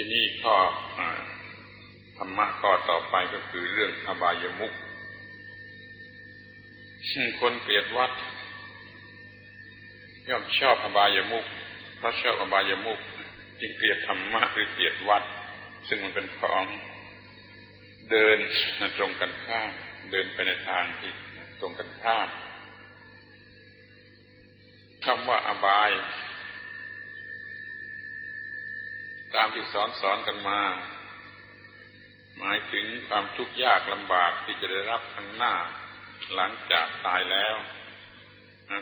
ที่นี่ข้อธรรมะข้อต่อไปก็คือเรื่องอบายมุขคนเกลียดวัดย่อมชอบอบายมุขเพราะชอบอบายมุขจึงเกลียดธรรมะหรือเกลียดวัด ซึ่งมันเป็นของเดินตรงกันข้ามเดินไปในทางที่ตรงกันข้ามคำว่าอบาย ตามที่สอนสอนกันมา หมายถึงความทุกข์ยากลำบากที่จะได้รับข้างหน้า หลังจากตายแล้ว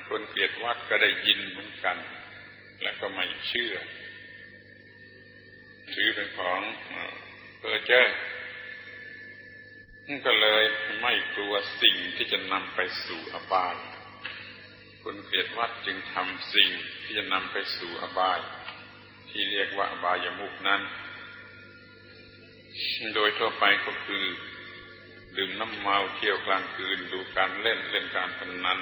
คนเกลียดวัดก็ได้ยินเหมือนกัน และก็ไม่เชื่อ ถือเป็นของเพอเจ้อก็เลยไม่กลัวสิ่งที่จะนำไปสู่อบายคนเกลียดวัดจึงทำสิ่งที่จะนำไปสู่อบาย ที่เรียกว่าบายมุกนั้น โดยทั่วไปก็คือ ดื่มน้ำเมาเที่ยวกลางคืนดูการเล่นเล่นการพนนัน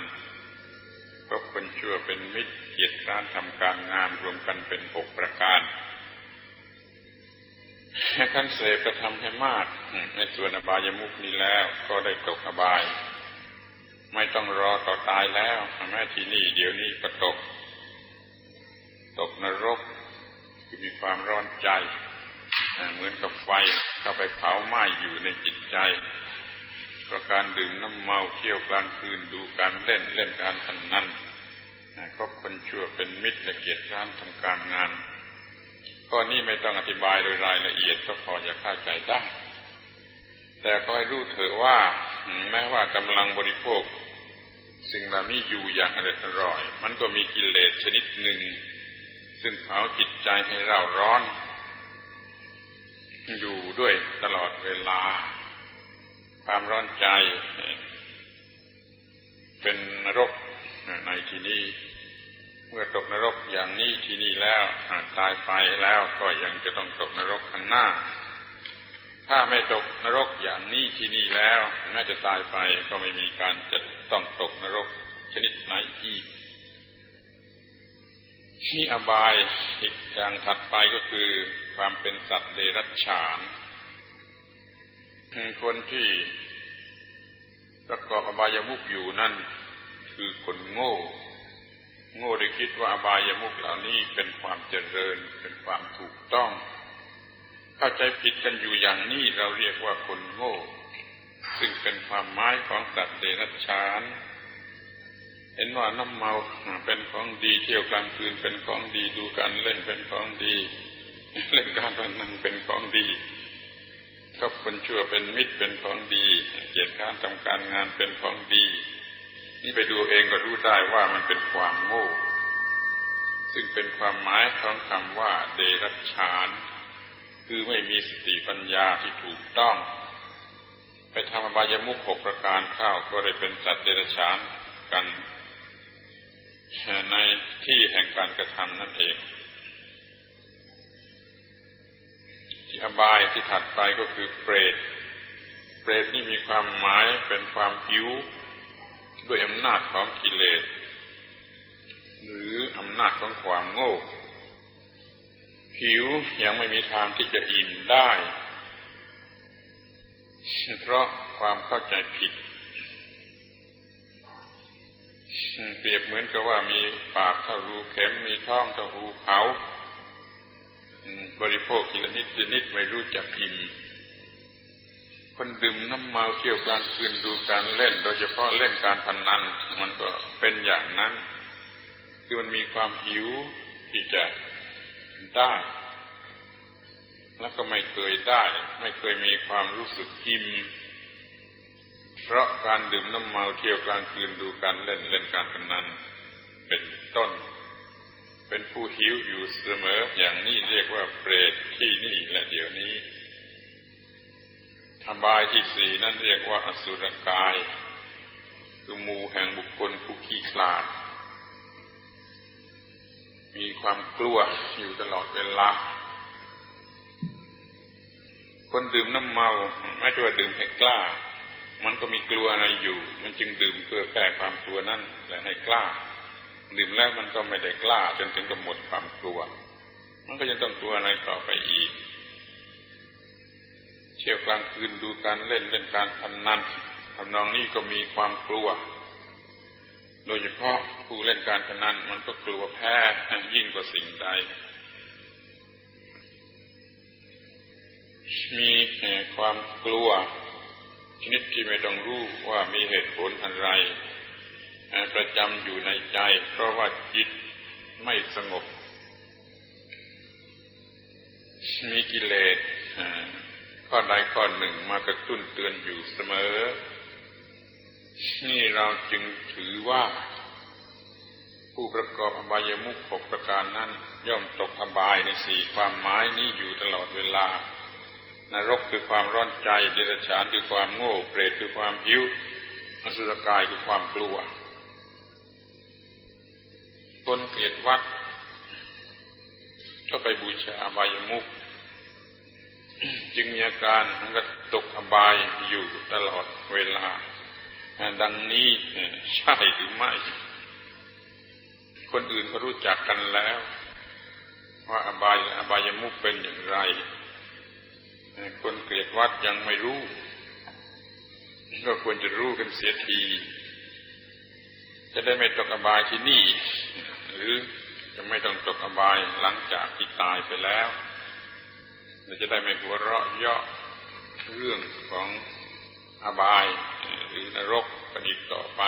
ก็คนชั่วเป็นมิตรเกียรติการทำการงานรวมกันเป็นหกประการขันเสพกระทำให้มาก ในส่วนอบายมุกนี้แล้วก็ได้ตกอบาย ไม่ต้องรอต่อตายแล้วแม้ที่นี่เดี๋ยวนี้ก็ตก ตกนรก ความร้อนใจ เหมือนกับไฟเข้าไปเผาไหม้อยู่ในจิตใจเพระการดื่มน้ำเมาเที่ยวกลางคืนดูการเล่นเล่นการพนนันก็คนชั่วเป็นมิตรและเกียรติร้านทำการงานข้อนี้ไม่ต้องอธิบายโดยรายละเอียดก็พอจะเข้าใจได้ แต่ก็ให้รู้เถอะว่าแม้ว่ากำลังบริโภค สิ่งเหล่านี้อยู่อย่างอร่อย มันก็มีกิเลสชนิดหนึ่ง ซึ่งเผาจิตใจให้เราร้อน อยู่ด้วยตลอดเวลา ความร้อนใจ เป็นนรกในที่นี้ เมื่อตกนรกอย่างนี้ที่นี่แล้วตายไปแล้วก็ยังจะต้องตกนรกข้างหน้า ถ้าไม่ตกนรกอย่างนี้ที่นี่แล้วแม้จะตายไปก็ไม่มีการจะต้องตกนรกชนิดไหนอีก ที่อบายอีกอย่างถัดไปก็คือความเป็นสัตว์เดรัจฉานคนที่ประกอบอบายมุกอยู่นั่นคือคนโง่ โง่ได้คิดว่าอบายามุกเหล่านี้เป็นความเจริญเป็นความถูกต้อง เข้าใจผิดกันอยู่อย่างนี้เราเรียกว่าคนโง่ ซึ่งเป็นความหมายของสัตว์เดรัจฉาน เห็นว่าน้ำเมาเป็นของดีเที่ยวกลางคืนเป็นของดีดูการเล่นเป็นของดี เล่นการพนันเป็นของดีก็คนชั่วเป็นมิตรเป็นของดีเกียรติการทำการงานเป็นของดี นี่ไปดูเองก็รู้ได้ว่ามันเป็นความโง่ ซึ่งเป็นความหมายของคำว่า เดรัจฉาน คือไม่มีสติปัญญาที่ถูกต้อง ไปทำอบายมุขหกประการข้าวก็ได้เป็นสัตว์เดรัจฉานกัน ในที่แห่งการกระทำนั่นเองที่อบายที่ถัดไปก็คือเปรต เปรตนี่มีความหมายเป็นความหิวด้วยอำนาจของกิเลส หรืออำนาจของความโง่หิวยังไม่มีทางที่จะอิ่มได้ เพราะความเข้าใจผิด เปรียบเหมือนกับว่ามีปากเท่ารูเข็มมีท้องเท่ารูเขาบริโภคทีละนิดทีนิดไม่รู้จักอิ่มคนดื่มน้ำเมาเที่ยวกลางคืนดูการเล่น โดยเฉพาะเล่นการพนนัน มันก็เป็นอย่างนั้น คือมันมีความหิวที่จะได้ แล้วก็ไม่เคยได้ ไม่เคยมีความรู้สึกอิ่ม เพราะการดื่มน้ำเมาเที่ยวกลางคืนดูการเล่นเล่นการพนนันเป็นต้น เป็นผู้หิวอยู่เสมออย่างนี้เรียกว่าเปรตที่นี่และเดี๋ยวนี้อบายที่สี่นั่นเรียกว่าอสุรกาย คือมูแห่งบุคคลผู้ขี้คลาด มีความกลัวอยู่ตลอดเวลาคนดื่มน้ำเมาไม่ใช่ว่าดื่มให้กล้า มันก็มีกลัวอะไรอยู่ มันจึงดื่มเพื่อแก้ความกลัวนั่นและให้กล้า ดื่มแล้วมันก็ไม่ได้กล้า จนถึงกับหมดความกลัว มันก็ยังต้องกลัวอะไรต่อไปอีก เที่ยวกลางคืนดูการเล่นเล่นการพนนันทำนองนี้ก็มีความกลัว โดยเฉพาะผู้เล่นการพนันมันก็กลัวแพ้ยิ่งกว่าสิ่งใด มีความกลัว ชนิดที่ไม่ต้องรู้ว่ามีเหตุผลอะไร ประจำอยู่ในใจ เพราะว่าจิตไม่สงบ มีกิเลสข้อใดข้อหนึ่งมากระตุ้นเตือนอยู่เสมอ นี่เราจึงถือว่า ผู้ประกอบอบายมุขหกประการนั้น ย่อมตกอบายในสี่ความหมายนี้อยู่ตลอดเวลา นรกคือความร้อนใจเดรัจฉานคือความโง่เปรตคือความหิวอสุรกายคือความกลัว คนเกลียดวัด ก็ไปบูชาอบายมุขจึงมีอาการกระตกอบายอยู่ตลอดเวลา ดังนี้ใช่หรือไม่ คนอื่นก็รู้จักกันแล้ว ว่าอบายอบายมุขเป็นอย่างไร คนเกลียดวัดยังไม่รู้ ก็ควรจะรู้กันเสียที จะได้ไม่ตกอบายที่นี่ หรือจะไม่ต้องตกอบายหลังจากที่ตายไปแล้วเราจะได้ไม่หัวเราะเยาะเรื่องของอบายหรือนรกกันอีกต่อไป